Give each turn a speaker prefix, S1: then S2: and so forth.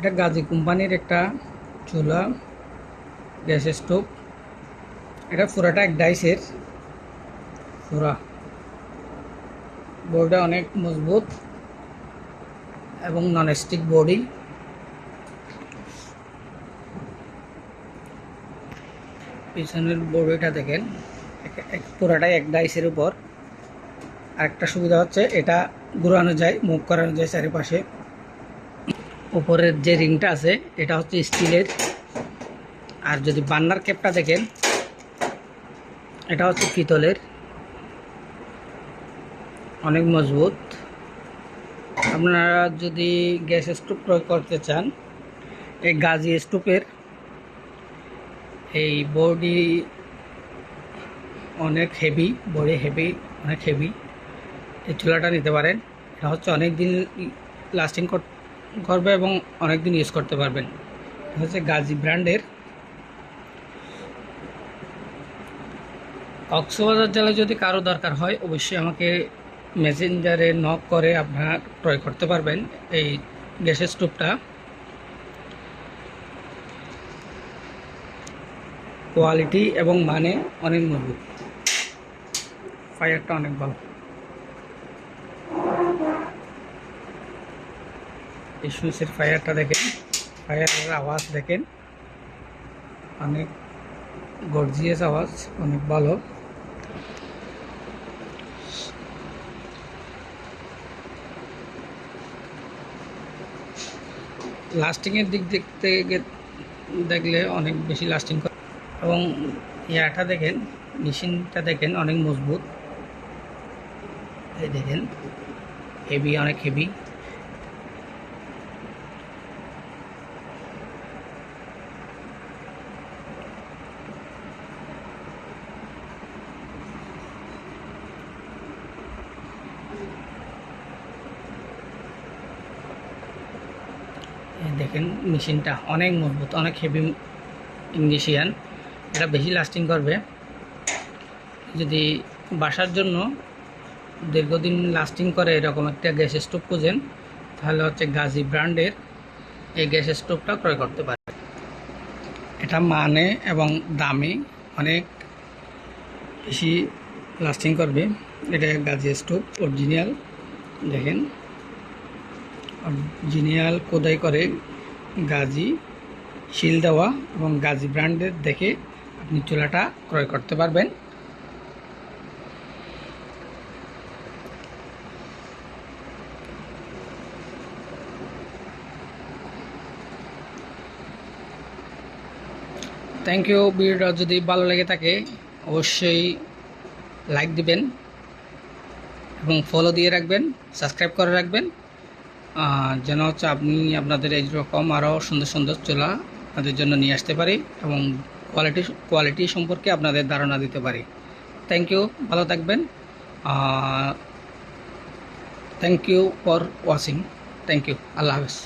S1: এটা গাজী কোম্পানির একটা চুলা, গ্যাস স্টোভ। এটা পুরাটা এক ডাইসের পুরা বোর্ডটা অনেক মজবুত এবং নন স্টিক বডি পিছনের বডিটা দেখেন পুরাটাই এক ডাইসের উপর। আরেকটা সুবিধা হচ্ছে এটা ঘুরানো যায় মুভ করানো যায় চারিপাশে। উপরের যে রিংটা আছে, এটা হচ্ছে স্টিলের। আর যদি বান্নার ক্যাপটা দেখেন, এটা হচ্ছে পিতলের। অনেক মজবুত। আপনারা যদি গ্যাস স্টোভ প্রয়োগ করতে চান, এই গাজি স্টোভের, এই বডি অনেক হেভি, বডি হেভি, অনেক হেভি। এই চুলাটা নিতে পারেন। এটা হচ্ছে অনেক দিন লাস্টিং করবে এবং অনেক দিন ইউজ করতে পারবেন। হচ্ছে গাজি ব্র্যান্ডের কক্সবাজার জেলায় যদি কারও দরকার হয়, অবশ্যই আমাকে মেসেঞ্জারে নক করে আপনারা ক্রয় করতে পারবেন এই গ্যাসের স্টোভটা কোয়ালিটি এবং মানে অনেক মজবুত ফায়ারটা অনেক ভালো। এই সুইচের ফায়ারটা দেখেন, ফায়ারের আওয়াজ দেখেন। অনেক গর্জিয়াস আওয়াজ, অনেক ভালো। লাস্টিংয়ের দিক দেখতে দেখলে অনেক বেশি লাস্টিং করে। এবং ইয়াটা দেখেন, মেশিনটা দেখেন অনেক মজবুত। এই দেখেন হেভি অনেক হেভি দেখেন, মেশিনটা অনেক মজবুত, অনেক হেভি ইংলিশিয়ান এটা বেশি লাস্টিং করবে। যদি বাসার জন্য দীর্ঘদিন লাস্টিং করে এরকম একটা গ্যাস স্টোভ খুঁজেন, তাহলে হচ্ছে গাজী ব্র্যান্ডের এই গ্যাস স্টোভটা ক্রয় করতে পারে এটা মানে এবং দামে, অনেক বেশি লাস্টিং করবে। এটা গাজী স্টোভ অরিজিনাল দেখেন। অরিজিনাল কোদাই করে গাজী শিল দেওয়া এবং গাজী ব্র্যান্ডের দেখে আপনি চুলাটা ক্রয় করতে পারবেন। থ্যাংক ইউ ভিডিওটা যদি ভালো লেগে থাকে, অবশ্যই লাইক দিবেন এবং ফলো দিয়ে রাখবেন সাবস্ক্রাইব করে রাখবেন। যেন হচ্ছে আপনি আপনাদের এই রকম আরও সুন্দর সুন্দর চোলা আপনাদের জন্য নিয়ে আসতে পারি এবং কোয়ালিটি কোয়ালিটি সম্পর্কে আপনাদের ধারণা দিতে পারি। থ্যাংক ইউ ভালো থাকবেন। Thank you for watching thank you আল্লাহ হাফেজ।